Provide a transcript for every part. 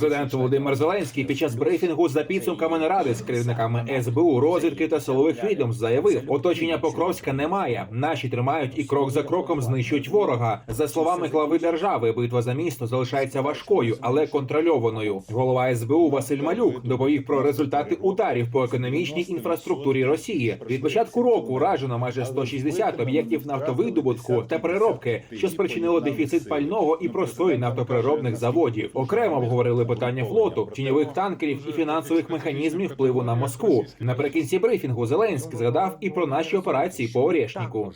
Президент Володимир Зеленський під час брифінгу за підсумками наради з керівниками СБУ, розвідки та силових відомств заявив: оточення Покровська немає. Наші тримають і крок за кроком знищують ворога. За словами глави держави, битва за місто залишається важкою, але контрольованою. Голова СБУ Василь Малюк доповів про результати ударів по економічній інфраструктурі Росії. Від початку року уражено майже 160 об'єктів нафтовидобутку та переробки, що спричинило дефіцит пального і простої нафтопереробних заводів. Окремо обговорили питання флоту, тіньових танкерів і фінансових механізмів впливу на Москву. Наприкінці брифінгу Зеленський згадав і про наші операції по Орешніку.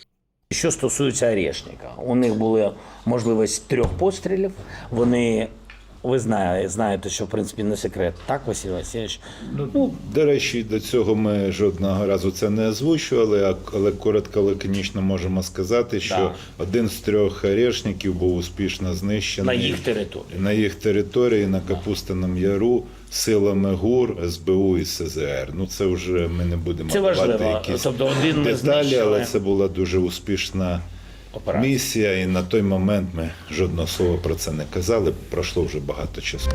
Що стосується Орешника, у них була можливість трьох пострілів. Вони, ви знаєте, знаєте, що в принципі не секрет. Так, Василь Васильович? Ну, до речі, до цього ми жодного разу це не озвучували, а- але коротко лаконічно можемо сказати, що Да. один з трьох орешників був успішно знищений На їх території. на їх території на Капустиному Яру силами ГУР, СБУ і СЗР. Ну це вже ми не будемо Це давати важливо. якісь Тобто один деталі, знищили. але це була дуже успішна. Місія, і на той момент ми жодного слова про це не казали. Пройшло вже багато часу.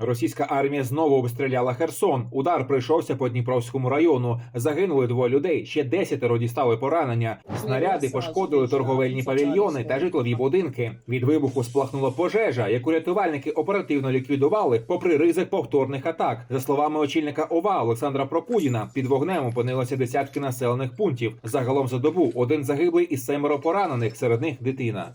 Російська армія знову обстріляла Херсон. Удар прийшовся по Дніпровському району. Загинули двоє людей. Ще десятеро дістали поранення. Снаряди пошкодили торговельні павільйони та житлові будинки. Від вибуху сплахнула пожежа, яку рятувальники оперативно ліквідували, попри ризик повторних атак. За словами очільника ОВА Олександра Прокудіна, під вогнем опинилося десятки населених пунктів. Загалом за добу один загиблий і семеро поранених, серед них дитина.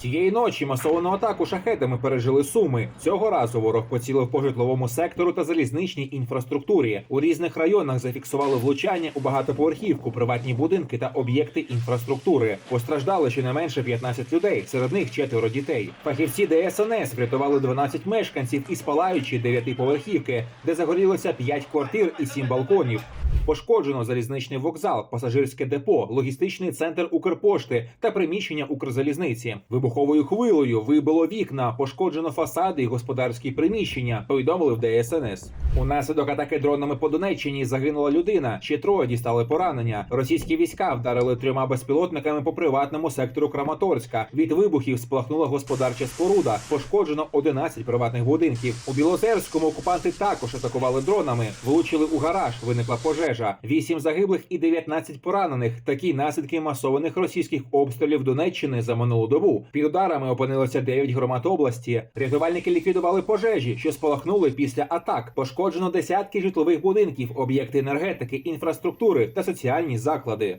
Цієї ночі масовану атаку шахетами пережили суми. Цього разу ворог поцілив по житловому сектору та залізничній інфраструктурі. У різних районах зафіксували влучання у багатоповерхівку, приватні будинки та об'єкти інфраструктури. Постраждали щонайменше 15 людей, серед них четверо дітей. Фахівці ДСНС врятували 12 мешканців із палаючої дев'ятиповерхівки, де загорілося 5 квартир і 7 балконів. Пошкоджено залізничний вокзал, пасажирське депо, логістичний центр Укрпошти та приміщення Укрзалізниці. Вибуховою хвилею вибило вікна, пошкоджено фасади і господарські приміщення. Повідомили в ДСНС. Унаслідок атаки дронами по Донеччині загинула людина. Ще троє дістали поранення. Російські війська вдарили трьома безпілотниками по приватному сектору Краматорська. Від вибухів сплахнула господарча споруда. Пошкоджено 11 приватних будинків. У Білозерському окупанти також атакували дронами. Влучили у гараж. Виникла пожежа. Вісім загиблих і 19 поранених. Такі наслідки масованих російських обстрілів Донеччини за минулу добу. Під ударами опинилося 9 громад області. Рятувальники ліквідували пожежі, що спалахнули після атак. Пошкоджено десятки житлових будинків, об'єкти енергетики, інфраструктури та соціальні заклади.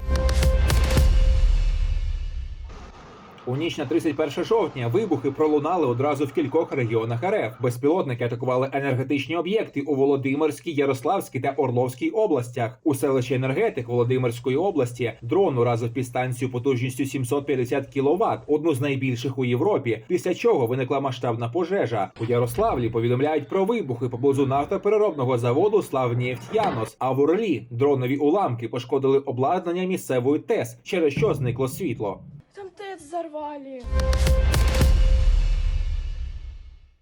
У ніч на 31 жовтня вибухи пролунали одразу в кількох регіонах РФ. Безпілотники атакували енергетичні об'єкти у Володимирській, Ярославській та Орловській областях. У селищі енергетик Володимирської області дрон уразив підстанцію потужністю 750 кВт, одну з найбільших у Європі. Після чого виникла масштабна пожежа. У Ярославлі повідомляють про вибухи поблизу нафтопереробного заводу Славнєфтянос. А в Орлі дронові уламки пошкодили обладнання місцевої ТЕС, через що зникло світло. Взорвали.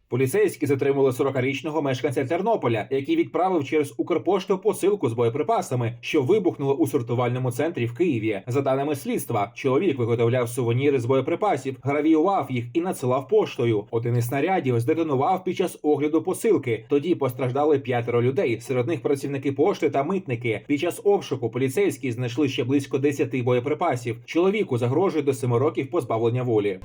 Поліцейські затримали 40-річного мешканця Тернополя, який відправив через Укрпошту посилку з боєприпасами, що вибухнуло у сортувальному центрі в Києві. За даними слідства, чоловік виготовляв сувеніри з боєприпасів, гравіював їх і надсилав поштою. Один із снарядів здетонував під час огляду посилки. Тоді постраждали п'ятеро людей. Серед них працівники пошти та митники. Під час обшуку поліцейські знайшли ще близько 10 боєприпасів. Чоловіку загрожує до 7 років позбавлення волі.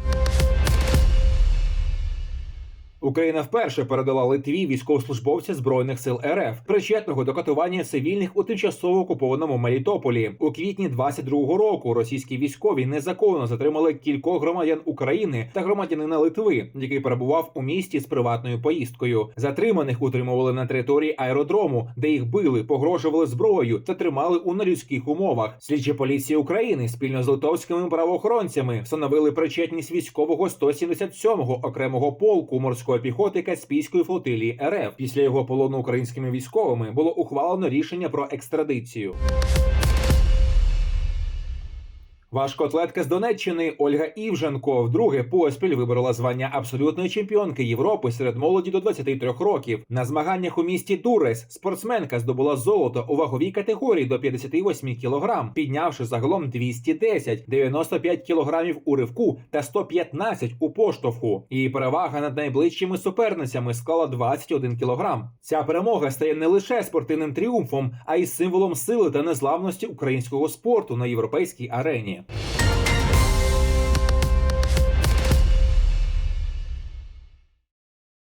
Україна вперше передала Литві військовослужбовця збройних сил РФ, причетного до катування цивільних у тимчасово окупованому Мелітополі. У квітні 22-го року російські військові незаконно затримали кількох громадян України та громадянина Литви, який перебував у місті з приватною поїздкою. Затриманих утримували на території аеродрому, де їх били, погрожували зброєю та тримали у нелюдських умовах. Слідчі поліції України спільно з литовськими правоохоронцями встановили причетність військового 177-го окремого полку морської піхоти Каспійської флотилії РФ. Після його полону українськими військовими було ухвалено рішення про екстрадицію. Важкоатлетка з Донеччини Ольга Івженко вдруге поспіль виборола звання абсолютної чемпіонки Європи серед молоді до 23 років. На змаганнях у місті Дурес спортсменка здобула золото у ваговій категорії до 58 кг, піднявши загалом 210, 95 кг у ривку та 115 у поштовху. Її перевага над найближчими суперницями склала 21 кг. Ця перемога стає не лише спортивним тріумфом, а й символом сили та незламності українського спорту на європейській арені. you.